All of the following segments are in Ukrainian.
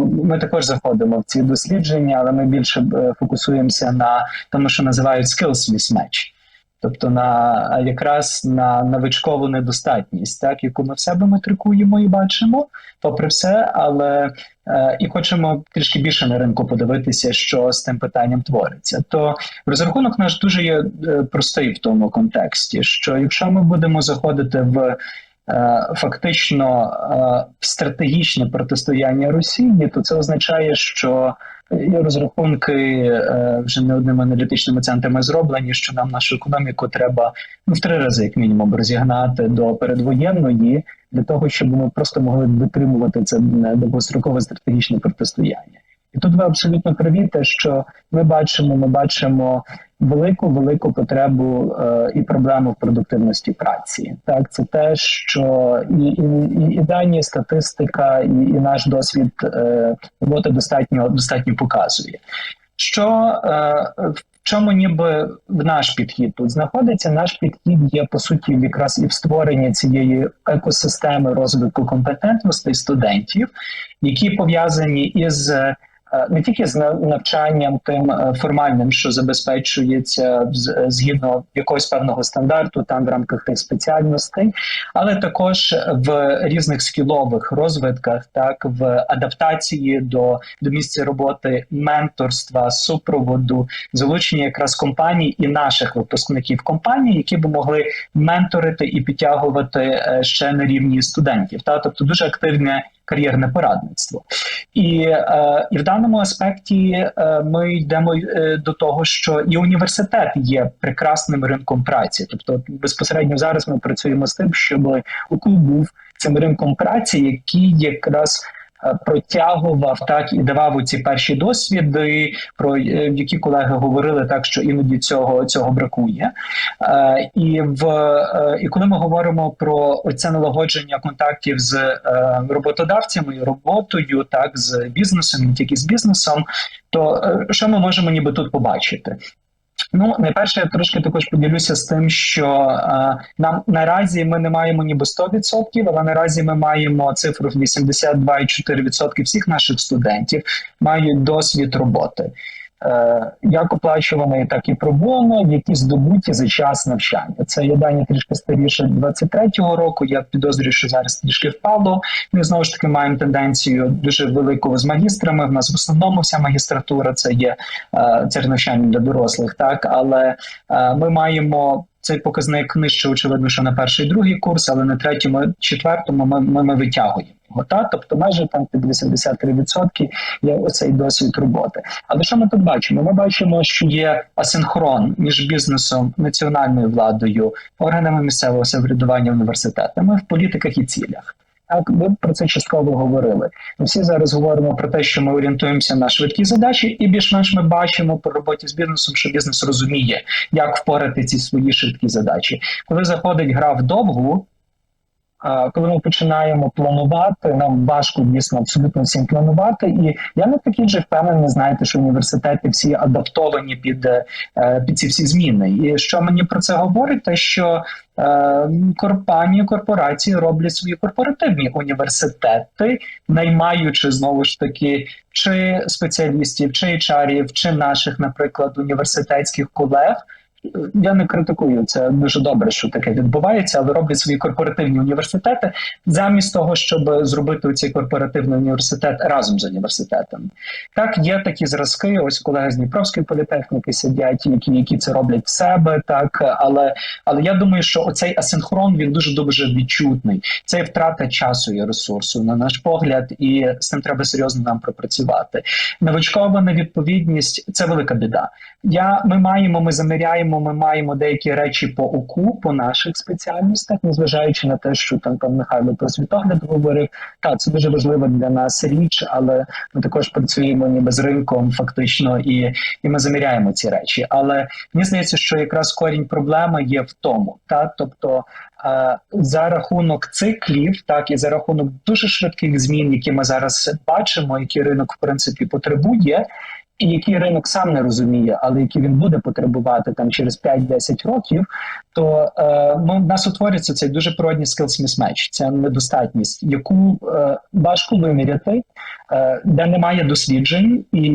ми також заходимо в ці дослідження, але ми більше е, фокусуємося на тому, що називають skills mismatch. Тобто на якраз на новичкову недостатність, так яку ми в себе метрикуємо і бачимо, попри все, але е, і хочемо трішки більше на ринку подивитися, що з тим питанням твориться. То розрахунок наш дуже є е, простий в тому контексті, що якщо ми будемо заходити в фактично е, стратегічне протистояння Росії, то це означає, що розрахунки е, вже не одними аналітичними центрами зроблені, що нам нашу економіку треба ну, в три рази, як мінімум, розігнати до передвоєнної для того, щоб ми просто могли витримувати це довгострокове стратегічне протистояння. І тут ви абсолютно праві, те, що ми бачимо, ми бачимо велику велику потребу е, і проблему в продуктивності праці. Так, це те, що і і, і, і дані, статистика, і, і наш досвід е, роботи достатньо достатньо показує. Що е, в чому ніби в наш підхід тут знаходиться? Наш підхід є по суті якраз і в створенні цієї екосистеми розвитку компетентностей студентів, які пов'язані із не тільки з навчанням тим е, формальним, що забезпечується згідно якогось певного стандарту, там в рамках тих спеціальностей, але також в різних скілових розвитках, так в адаптації до, до місця роботи, менторства, супроводу, залучення якраз компаній і наших випускників компаній, які би могли менторити і підтягувати е, ще на рівні студентів. Та тобто дуже активне кар'єрне порадництво, і е, і в даному аспекті е, ми йдемо е, до того, що і університет є прекрасним ринком праці, тобто безпосередньо зараз ми працюємо з тим, щоб УКУ був цим ринком праці, який якраз протягував так і давав у ці перші досвіди, про е, які колеги говорили так, що іноді цього цього бракує. Е, і в і коли ми говоримо про це налагодження контактів з роботодавцями роботою, так з бізнесом, не тільки з бізнесом, то що ми можемо ніби тут побачити? Ну, найперше, я трошки також поділюся з тим, що е, нам наразі ми не маємо ніби 100%, але наразі ми маємо цифру 82,4% всіх наших студентів мають досвід роботи. Е, як оплачуваний, так і пробоно, які здобуті за час навчання. Це є дані трішки старіше 23-го року. Я підозрюю, що зараз трішки впало. Ми знову ж таки маємо тенденцію дуже велику з магістрами. В нас в основному вся магістратура це є е, це навчання для дорослих, так але е, ми маємо. Цей показник нижче, очевидно, що на перший другий курс, але на третьому, четвертому ми ми, ми витягуємо. Та тобто майже там під 83% є оцей досвід роботи. Але що ми тут бачимо? Ми бачимо, що є асинхрон між бізнесом, національною владою, органами місцевого самоврядування університетами в політиках і цілях. Так, ми про це частково говорили. Ми всі зараз говоримо про те, що ми орієнтуємося на швидкі задачі, і більш-менш ми бачимо по роботі з бізнесом, що бізнес розуміє, як впорати ці свої швидкі задачі. Коли заходить гра в довгу, коли ми починаємо планувати, нам важко дійсно абсолютно всім планувати. І я не такий же впевнений, знаєте, що університети всі адаптовані під е, під ці всі зміни. І що мені про це говорить? Те, що е, компанії, корпорації роблять свої корпоративні університети, наймаючи знову ж таки чи спеціалістів, чи HR-ів, чи наших, наприклад, університетських колег я не критикую це дуже добре, що таке відбувається, але роблять свої корпоративні університети замість того, щоб зробити цей корпоративний університет разом з університетом. Так, є такі зразки. Ось колеги з Дніпровської політехніки сидять, які які це роблять в себе, так але але я думаю, що оцей асинхрон він дуже дуже відчутний. Це втрата часу і ресурсу, на наш погляд, і з цим треба серйозно нам пропрацювати. Новичкова невідповідність це велика біда. Я ми маємо, ми заміряємо маємо, ми маємо деякі речі по УКУ, по наших спеціальностях, незважаючи на те, що там пан Михайло про світогляд говорив. Так, це дуже важлива для нас річ, але ми також працюємо ніби з ринком, фактично, і і ми заміряємо ці речі. Але мені здається, що якраз корінь проблеми є в тому, та тобто. За рахунок циклів, так і за рахунок дуже швидких змін, які ми зараз бачимо, які ринок в принципі потребує, і який ринок сам не розуміє, але які він буде потребувати там через 5-10 років, то е, ну, в нас утворюється цей дуже природній skills mismatch, Це недостатність, яку е, важко виміряти, де немає досліджень. І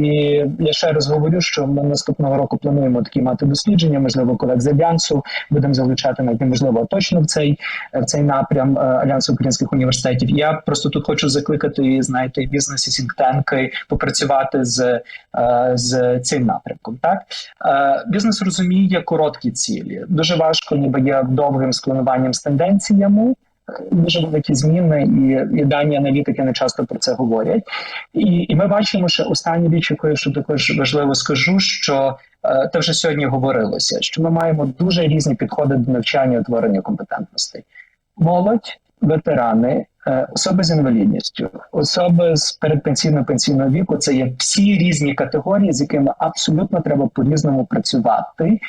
я ще раз говорю, що ми наступного року плануємо такі мати дослідження, можливо, колег з альянсу будемо залучати навіть неможливо точно в цей в цей напрям е, альянсу українських університетів. Я просто тут хочу закликати знаєте, бізнес і сінктенки попрацювати з, е, з цим напрямком. Так Е, бізнес розуміє короткі цілі. Дуже важко, ніби є довгим склонуванням з тенденціями. Дуже великі зміни, і, і дані аналітики не часто про це говорять. І і ми бачимо, що останні річ, якою що також важливо скажу, що е, те вже сьогодні говорилося, що ми маємо дуже різні підходи до навчання утворення компетентностей. Молодь, ветерани, е, особи з інвалідністю, особи з передпенсійного пенсійного віку це є всі різні категорії, з якими абсолютно треба по-різному працювати.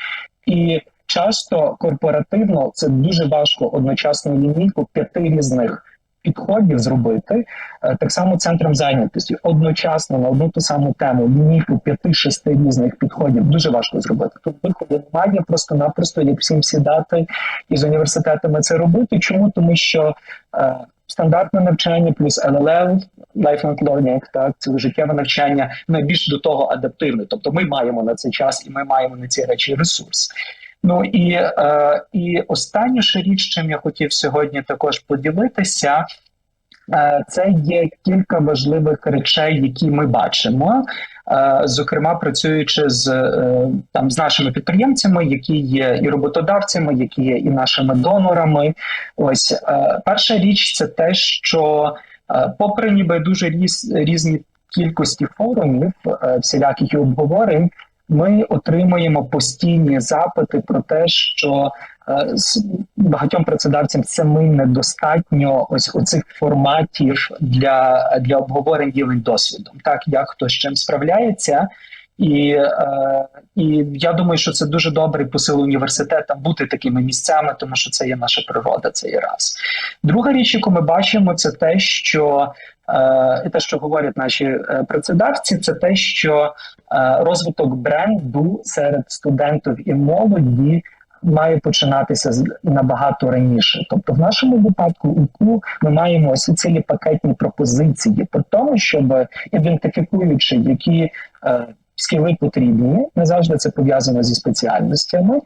І часто корпоративно це дуже важко одночасну лінійку п'яти різних підходів зробити. Е, Так само центром зайнятості одночасно на одну ту саму тему лінійку п'яти-шести різних підходів дуже важко зробити. Тут виходу немає просто-напросто, як всім сідати і з університетами це робити. Чому? Тому що е, стандартне навчання плюс LLM, lifelong learning, так це життєве навчання найбільш до того адаптивне. Тобто ми маємо на цей час і ми маємо на ці речі ресурс. Ну і, е, і остання річ, чим я хотів сьогодні також поділитися. Е, Це є кілька важливих речей, які ми бачимо, Е, зокрема працюючи з е, там з нашими підприємцями, які є і роботодавцями, які є і нашими донорами. Ось е, перша річ це те, що е, попри ніби дуже різ, різні кількості форумів, е, всіляких обговорень, ми отримуємо постійні запити про те, що е, багатьом працедавцям самим недостатньо ось оцих форматів для, для обговорень ділень досвідом, так як хто з чим справляється. І, е, і я думаю, що це дуже добрий посил університетам бути такими місцями, тому що це є наша природа. Це є раз. Друга річ, яку ми бачимо, це те, що е, і те, що говорять наші е, працедавці, це те, що розвиток бренду серед студентів і молоді. Має починатися набагато раніше, тобто в нашому випадку УКУ ми маємо ось цілі пакетні пропозиції по тому, щоб ідентифікуючи, які скіли потрібні, не завжди це пов'язано зі спеціальностями.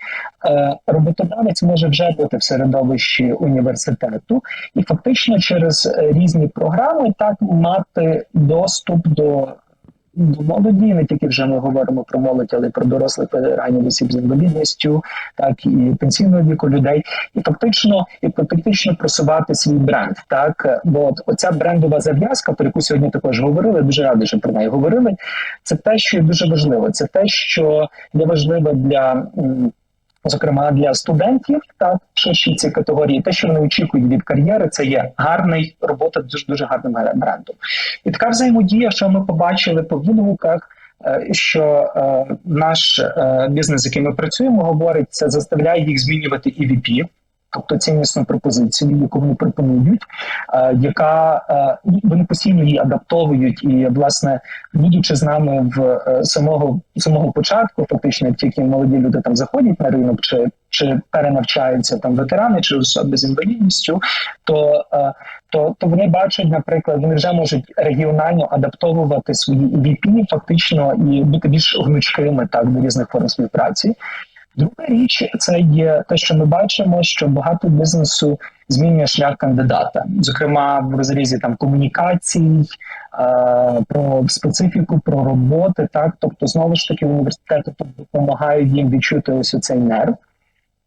Е, роботодавець може вже бути в середовищі університету, і фактично через е, різні програми так мати доступ до. До молоді, не тільки вже ми говоримо про молодь, але й про дорослих ветеранів осіб з інвалідністю, так і пенсійного віку людей, і фактично і фактично просувати свій бренд. Так, бо от оця брендова зав'язка, про яку сьогодні також говорили, дуже радий, що про неї говорили. Це те, що є дуже важливо. Це те, що є важливо для. Зокрема, для студентів та ширші ці категорії, те, що вони очікують від кар'єри, це є гарний робота дуже дуже гарним брендом. І така взаємодія, що ми побачили по відгуках, е, що е, наш е, бізнес, з яким ми працюємо, говорить, це заставляє їх змінювати EVP, тобто ціннісну пропозицію, яку вони пропонують, е, яка е, вони постійно її адаптовують, і власне, будучи з нами в е, самого самого початку, фактично, як тільки молоді люди там заходять на ринок, чи чи перенавчаються там ветерани, чи особи з інвалідністю, то то, то вони бачать, наприклад, вони вже можуть регіонально адаптовувати свої EVP фактично і бути більш гнучкими так до різних форм співпраці. Друга річ це є те, що ми бачимо, що багато бізнесу змінює шлях кандидата, зокрема в розрізі там комунікацій, е, про специфіку, про роботи. Так, тобто, знову ж таки, університети допомагають їм відчути ось цей нерв.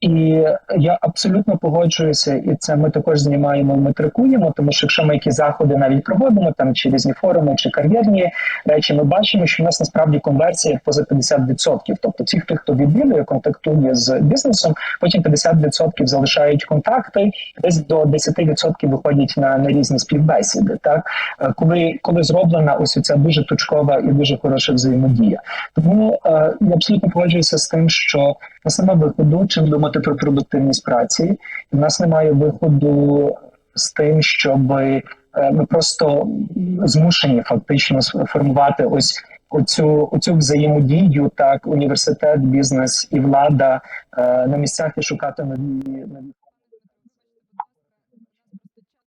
І я абсолютно погоджуюся, і це ми також знімаємо і метрикуємо, тому що якщо ми які заходи навіть проводимо там чи різні форуми, чи кар'єрні речі, ми бачимо, що в нас насправді конверсія поза 50%. Тобто ті, хто хто відвідує, контактує з бізнесом, потім 50% залишають контакти, десь до 10% виходять на, на різні співбесіди. Так Е, коли коли зроблена ось ця дуже точкова і дуже хороша взаємодія, тому е, я абсолютно погоджуюся з тим, що на саме виходу, чим думати про продуктивність праці, і в нас немає виходу з тим, щоб ми просто змушені фактично сформувати ось оцю, оцю взаємодію, так університет, бізнес і влада е, на місцях і шукати нові нові.